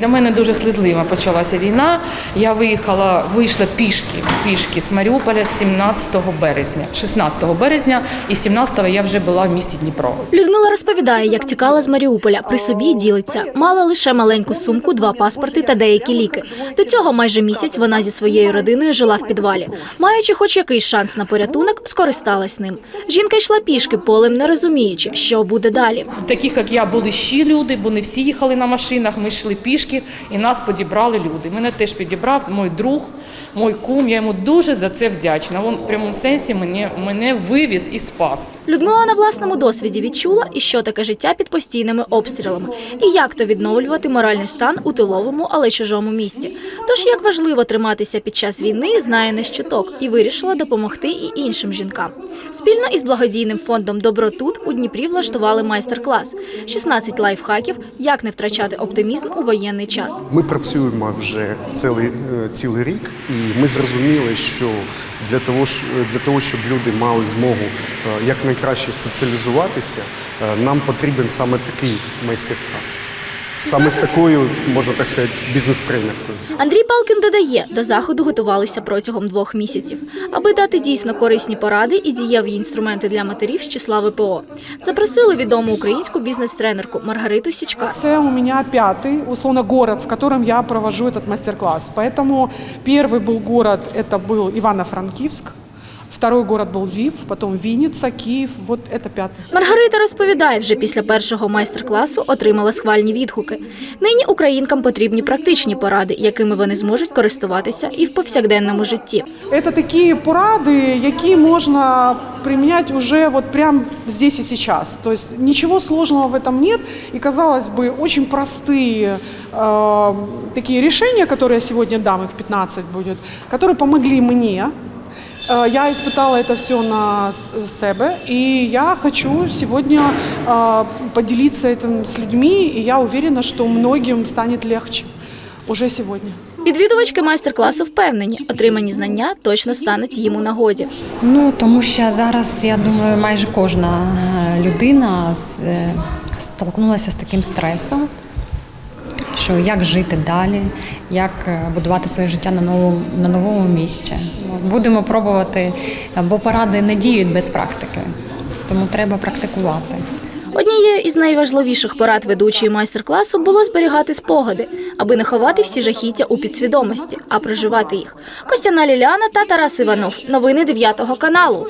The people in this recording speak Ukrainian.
Для мене дуже слізлива почалася війна. Я виїхала, вийшла пішки, пішки з Маріуполя з 17 березня, 16 березня, і 17 я вже була в місті Дніпро. Людмила розповідає, як тікала з Маріуполя. При собі ділиться. Мала лише маленьку сумку, два паспорти та деякі ліки. До цього майже місяць вона зі своєю родиною жила в підвалі. Маючи хоч якийсь шанс на порятунок, скористалась ним. Жінка йшла пішки полем, не розуміючи, що буде далі. Таких, як я, були ще люди, бо не всі їхали на машинах. Ми йшли пішки, і нас підібрали люди. Мене теж підібрав мій друг, мій кум. Я йому дуже за це вдячна. Він в прямому сенсі мене, мене вивіз і спас. Людмила на власному досвіді відчула, і що таке життя під постійними обстрілами, і як то відновлювати моральний стан у тиловому, але чужому місті. Тож як важливо триматися під час війни, знає не щоток і вирішила допомогти і іншим жінкам. Спільно із благодійним фондом Добро тут у Дніпрі влаштували майстер-клас, 16 лайфхаків, як не втрачати оптимізм у воєнний час. Ми працюємо вже цілий, е, цілий рік, і ми зрозуміли, що для того, для того, щоб люди мали змогу е, якнайкраще соціалізуватися, е, нам потрібен саме такий майстер-клас Саме з такою, можна так сказати, бізнес-тренеркою. Андрій Палкін додає, до заходу готувалися протягом двох місяців, аби дати дійсно корисні поради і дієві інструменти для матерів з числа ВПО. Запросили відому українську бізнес-тренерку Маргариту Січка. Это у меня пятый, условно, город, в котором я провожу этот мастер-класс. Поэтому первый был город, это был Ивано-Франкивск, второй город был Львив, потом Винница, Киев, вот это пятый. Маргарита розповідає, вже після першого майстер-класу отримала схвальні відгуки. Нині українкам потрібні практичні поради, якими вони зможуть користуватися і в повсякденному житті. Это такие поради, які можна применять уже вот прям здесь и сейчас. То есть ничего сложного в этом нет. И, казалось бы, очень простые э, такие решения, которые я сегодня дам, их 15 будет, которые помогли мне. Э, Я испытала это все на с- себе, и я хочу сегодня э, поделиться этим с людьми, и я уверена, что многим станет легче уже сегодня. Відвідувачки майстер-класу впевнені, отримані знання точно стануть їм у нагоді. Ну тому що зараз я думаю, майже кожна е, людина з- е, столкнулася з таким стресом, що як жити далі, як е, будувати своє життя на новому на новому місці. Будемо пробувати, е, бо поради не діють без практики, тому треба практикувати. Однією із найважливіших порад ведучої майстер-класу було зберігати спогади, аби не ховати всі жахіття у підсвідомості, а проживати їх. Костяна Ліляна та Тарас Іванов. Новини 9 каналу.